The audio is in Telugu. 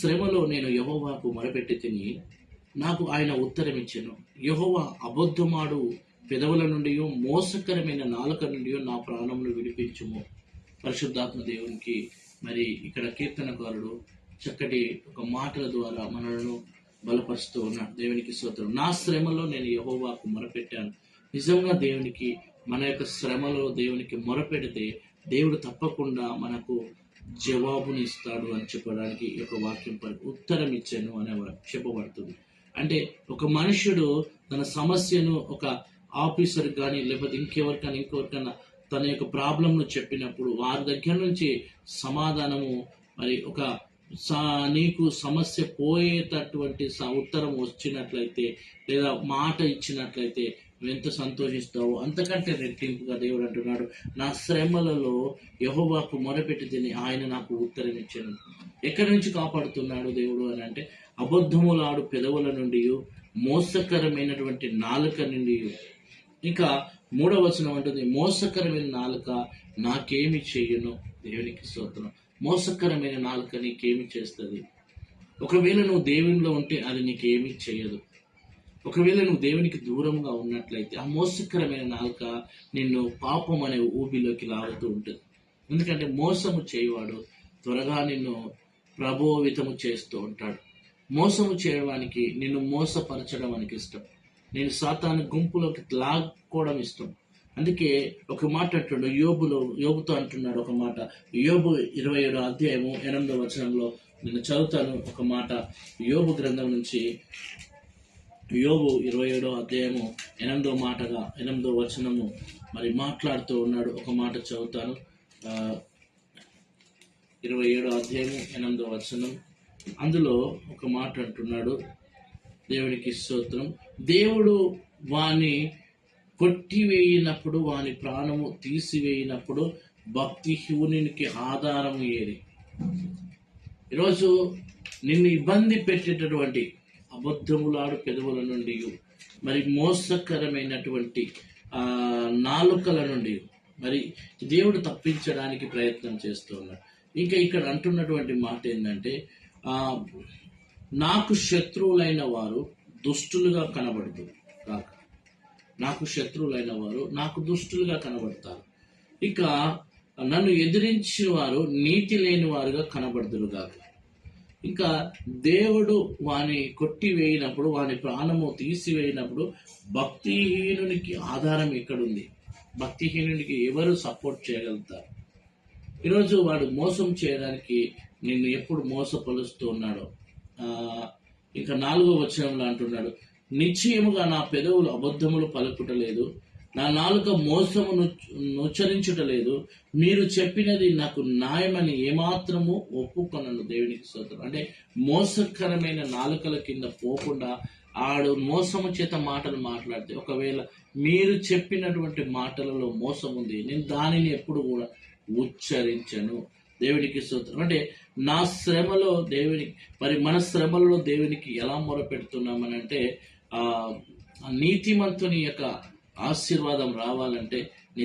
శ్రమలో నేను యహోవాకు మొరపెట్టి తిని నాకు ఆయన ఉత్తరమిచ్చాను. యహోవా అబద్ధమాడు పెదవుల నుండి మోసకరమైన నాలుక నుండి నా ప్రాణమును విడిపించుము. పరిశుద్ధాత్మ దేవునికి మరి ఇక్కడ కీర్తనకారుడు చక్కటి ఒక మాటల ద్వారా మనలను బలపరుస్తూ ఉన్నాడు. దేవునికి స్తోత్రం. నా శ్రమలో నేను యహోవాకు మొరపెట్టాను. నిజంగా దేవునికి మన యొక్క శ్రమలో దేవునికి మొరపెడితే దేవుడు తప్పకుండా మనకు జవాబుని ఇస్తాడు అని చెప్పడానికి ఈ యొక్క వాక్యం పరి- ఉత్తరం ఇచ్చాను అనే చెప్పబడుతుంది. అంటే ఒక మనుషుడు తన సమస్యను ఒక ఆఫీసర్ కానీ లేకపోతే ఇంకెవరికైనా ఇంకెవరికైనా తన యొక్క ప్రాబ్లంను చెప్పినప్పుడు వారి దగ్గర నుంచి సమాధానము మరి ఒక సా- నీకు సమస్య పోయేటటువంటి స- ఉత్తరం వచ్చినట్లయితే లేదా మాట ఇచ్చినట్లయితే నువ్వు ఎంత సంతోషిస్తావో అంతకంటే రెట్టింపుగా దేవుడు అంటున్నాడు. నా శ్రమలలో యహోవాకు మొరపెట్టి తిని ఆయన నాకు ఉత్తరం ఇచ్చాను ఎక్కడి నుంచి కాపాడుతున్నాడు దేవుడు అని అంటే అబద్ధములాడు పెదవుల నుండి మోసకరమైనటువంటి నాలుక నుండి. ఇంకా మూడవ వచనం అంటుంది మోసకరమైన నాలుక నాకేమి చెయ్యను దేవునికి స్తోత్రం. మోసకరమైన నాలుక నీకేమి చేస్తుంది? ఒకవేళ నువ్వు దేవునిలో ఉంటే అది నీకేమి చేయదు. ఒకవేళ నువ్వు దేవునికి దూరంగా ఉన్నట్లయితే ఆ మోసకరమైన నాలుక నిన్ను పాపం అనే ఊబిలోకి లాగుతూ ఉంటుంది. ఎందుకంటే మోసము చేయవాడు త్వరగా నిన్ను ప్రభోవితము చేస్తూ ఉంటాడు. మోసము చేయడానికి నిన్ను మోసపరచడం మనకి ఇష్టం. నేను సాతాను గుంపులోకి లాక్కోవడం ఇష్టం. అందుకే ఒక మాట అంటున్నాడు యోబులో యోబుతో అంటున్నాడు ఒక మాట. యోబు ఇరవై ఏడో అధ్యాయము ఎనిమిదో వచనంలో నేను చదువుతాను ఒక మాట. యోబు గ్రంథం నుంచి యోబు ఇరవై ఏడో అధ్యాయము ఎనిమిదో మాటగా ఎనిమిదో వచనము మరి మాట్లాడుతూ ఉన్నాడు. ఒక మాట చదువుతాను. ఇరవై ఏడో అధ్యాయము ఎనిమిదో వచనం. అందులో ఒక మాట అంటున్నాడు దేవునికి స్తోత్రం. దేవుడు వాని కొట్టివేయినప్పుడు వాని ప్రాణము తీసివేయినప్పుడు భక్తిహీనునికి ఆధారము ఏది? ఈరోజు నిన్ను ఇబ్బంది పెట్టేటటువంటి అబద్ధములాడు పెదవుల నుండి మరి మోసకరమైనటువంటి నాలుకల నుండి మరి దేవుడు తప్పించడానికి ప్రయత్నం చేస్తున్నాడు. ఇంకా ఇక్కడ అంటున్నటువంటి మాట ఏంటంటే నాకు శత్రువులైన వారు దుష్టులుగా కనబడదు. కాక నాకు శత్రువులైన వారు నాకు దుష్టులుగా కనబడతారు. ఇక నన్ను ఎదిరించిన వారు నీతి లేని వారుగా కనబడదురు కాక. ఇంకా దేవుడు వాని కొట్టివేయినప్పుడు వాని ప్రాణము తీసివేయినప్పుడు భక్తిహీనునికి ఆధారం ఎక్కడుంది భక్తిహీనునికి ఎవరు సపోర్ట్ చేయగలుగుతారు? ఈరోజు వాడు మోసం చేయడానికి నిన్ను ఎప్పుడు మోసపలుస్తూ ఉన్నాడో. ఇంకా నాలుగో వచనంలో అంటున్నాడు నిశ్చయముగా నా పెదవులు అబద్ధములు పలుకుటలేదు. నా నాలుక మోసము నుచ్చరించుటలేదు. మీరు చెప్పినది నాకు న్యాయమని ఏమాత్రము ఒప్పుకొనను దేవునికి స్తోత్రం. అంటే మోసకరమైన నాలుకల కింద పోకుండా ఆడు మోసము చేత మాటలు మాట్లాడితే ఒకవేళ మీరు చెప్పినటువంటి మాటలలో మోసం ఉంది నేను దానిని ఎప్పుడు కూడా ఉచ్చరించను దేవునికి స్తోత్రం. అంటే నా శ్రమలో దేవునికి మరి మన శ్రమలలో దేవునికి ఎలా మొరపెడుతున్నామని అంటే ఆ నీతిమంతుని యొక్క ఆశీర్వాదం రావాలంటే నీ